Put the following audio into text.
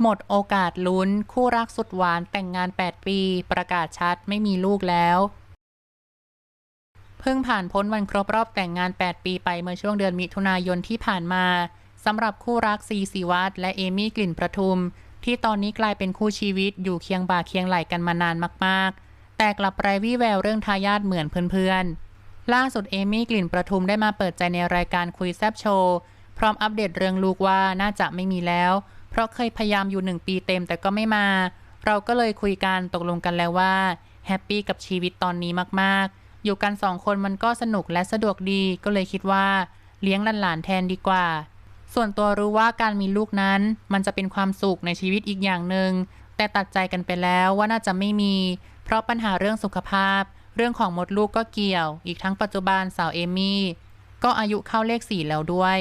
หมดโอกาสลุ้น คู่รักสุดหวานแต่งงาน 8 ปี ประกาศชัดไม่มีลูกแล้ว เพิ่งผ่านพ้นวันครบรอบแต่งงาน 8 ปีไปเมื่อช่วงเดือนมิถุนายนที่ผ่านมาสำหรับคู่รักซีซีวัตและเอมี่กลิ่นประทุม ที่ตอนนี้กลายเป็นคู่ชีวิตอยู่เคียงบ่าเคียงไหลกันมานานมาก ๆ แต่กลับไร้วี่แววเรื่องทายาทเหมือนเพื่อนๆล่าสุดเอมี่กลิ่นประทุมได้มาเปิดใจในรายการคุยแซบโชว์พร้อมอัปเดตเรื่องลูกว่าน่าจะไม่มีแล้ว เพราะเคยพยายามอยู่หนึ่งปีเต็มแต่ก็ไม่มา เราก็เลยคุยกันตกลงกันแล้วว่าแฮปปี้กับชีวิตตอนนี้มากๆ อยู่กันสองคนมันก็สนุกและสะดวกดีก็เลยคิดว่าเลี้ยงหลานๆแทนดีกว่า ส่วนตัวรู้ว่าการมีลูกนั้น มันจะเป็นความสุขในชีวิตอีกอย่างหนึ่งแต่ตัดใจกันไปแล้วว่าน่าจะไม่มี เพราะปัญหาเรื่องสุขภาพ เรื่องของมดลูกก็เกี่ยว อีกทั้งปัจจุบันสาวเอมี่ก็อายุเข้าเลขสี่แล้วด้วย